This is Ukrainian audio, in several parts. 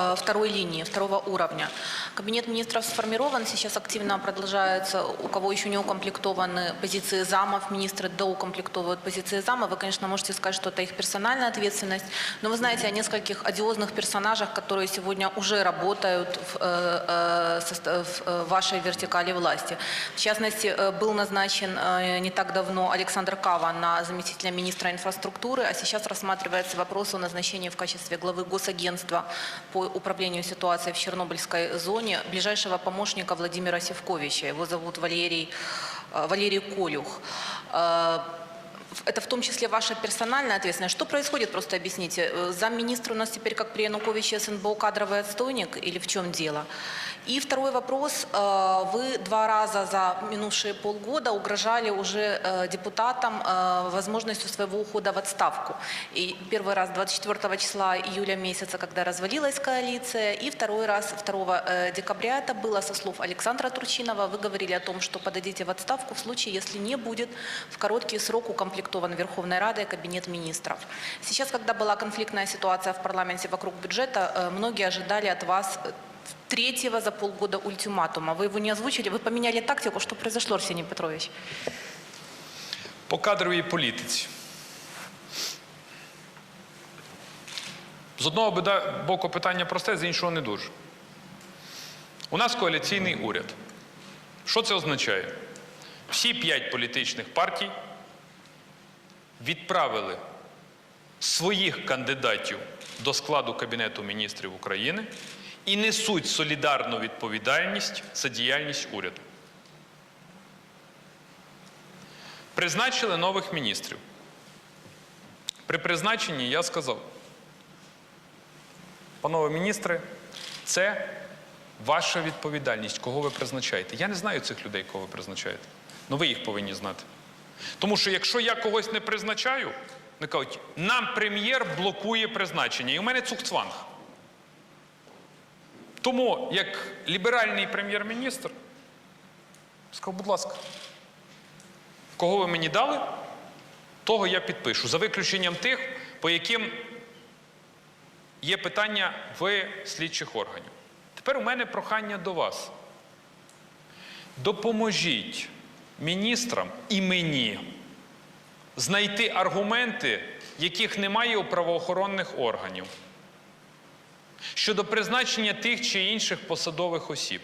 э, второй линии, второго уровня. Кабинет министров сформирован, сейчас активно продолжается, у кого еще не укомплектованы позиции замов, министры доукомплектовывают позиции зама. Вы, конечно, можете сказать, что это их персональная ответственность, но вы знаете о нескольких одиозных персонажах, которые сегодня уже работают в, э, э, в, вашей вертикали власти. В частности, был назначен не так давно Александр Кава на заместителя министра инфраструктуры, а сейчас рассматривается вопрос о назначении в качестве главы госагентства по управлению ситуацией в Чернобыльской зоне ближайшего помощника Владимира Севковича. Его зовут Валерий, э, Валерий Колюх. Это в том числе ваша персональная ответственность. Что происходит, просто объясните. Э, Замминистра у нас теперь, как при Януковиче, СНБО кадровый отстойник или в чем дело? И второй вопрос. Э, Вы два раза за минувшие полгода угрожали уже э, депутатам возможностью своего ухода в отставку. И первый раз 24 числа июля месяца, когда развалилась коалиция, и второй раз 2 э, декабря это было со слов Александра Турчинова. Вы говорили о том, что подадите в отставку в случае, если не будет в короткий срок укомплектован Верховной Радой Кабинет министров. Сейчас, когда была конфликтная ситуация в парламенте вокруг бюджета, э, многие ожидали от вас э, третьего за полгода ультиматума. Вы его не озвучили, вы поменяли тактику. Что произошло, Арсений Петрович? По кадровій політиці. З одного бида- боку питання просте, з іншого не дуже. У нас коаліційний уряд. Що це означає? Всі п'ять політичних партій відправили своїх кандидатів до складу Кабінету міністрів України і несуть солідарну відповідальність за діяльність уряду. Призначили нових міністрів. При призначенні я сказав, панове міністри, це ваша відповідальність, кого ви призначаєте. Я не знаю цих людей, кого ви призначаєте. але ви їх повинні знати. Тому що якщо я когось не призначаю, вони кажуть, нам прем'єр блокує призначення. І у мене цукцванг. Тому, як ліберальний прем'єр-міністр, сказав, будь ласка, Кого ви мені дали, того я підпишу. За виключенням тих, по яким є питання в слідчих органів. Тепер у мене прохання до вас. Допоможіть міністрам і мені знайти аргументи, яких немає у правоохоронних органів щодо призначення тих чи інших посадових осіб.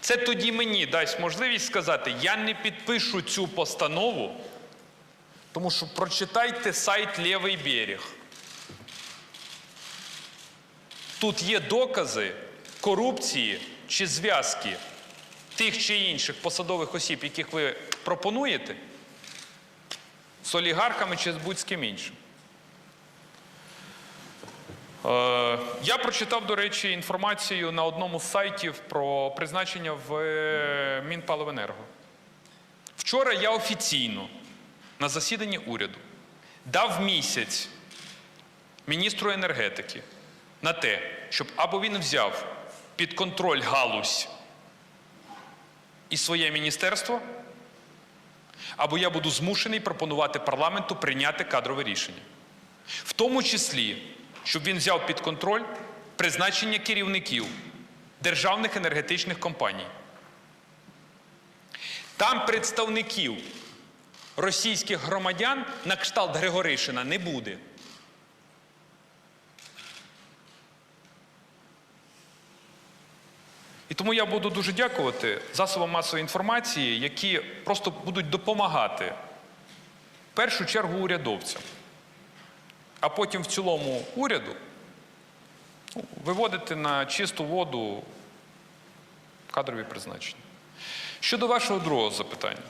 Це тоді мені дасть можливість сказати, я не підпишу цю постанову, тому що прочитайте сайт Лівий берег. Тут є докази корупції чи зв'язки тих чи інших посадових осіб, яких ви пропонуєте, з олігархами чи з будь-ким іншим. Е, Я прочитав, до речі, інформацію на одному з сайтів про призначення в е, Мінпаливенерго. Вчора я офіційно на засіданні уряду дав місяць міністру енергетики на те, щоб або він взяв під контроль галузь і своє міністерство, або я буду змушений пропонувати парламенту прийняти кадрове рішення. В тому числі, щоб він взяв під контроль призначення керівників державних енергетичних компаній. Там представників російських громадян на кшталт Григоришина не буде. І тому я буду дуже дякувати засобам масової інформації, які просто будуть допомагати в першу чергу урядовцям а потім в цілому уряду ну, виводити на чисту воду кадрові призначення. Щодо вашого другого запитання,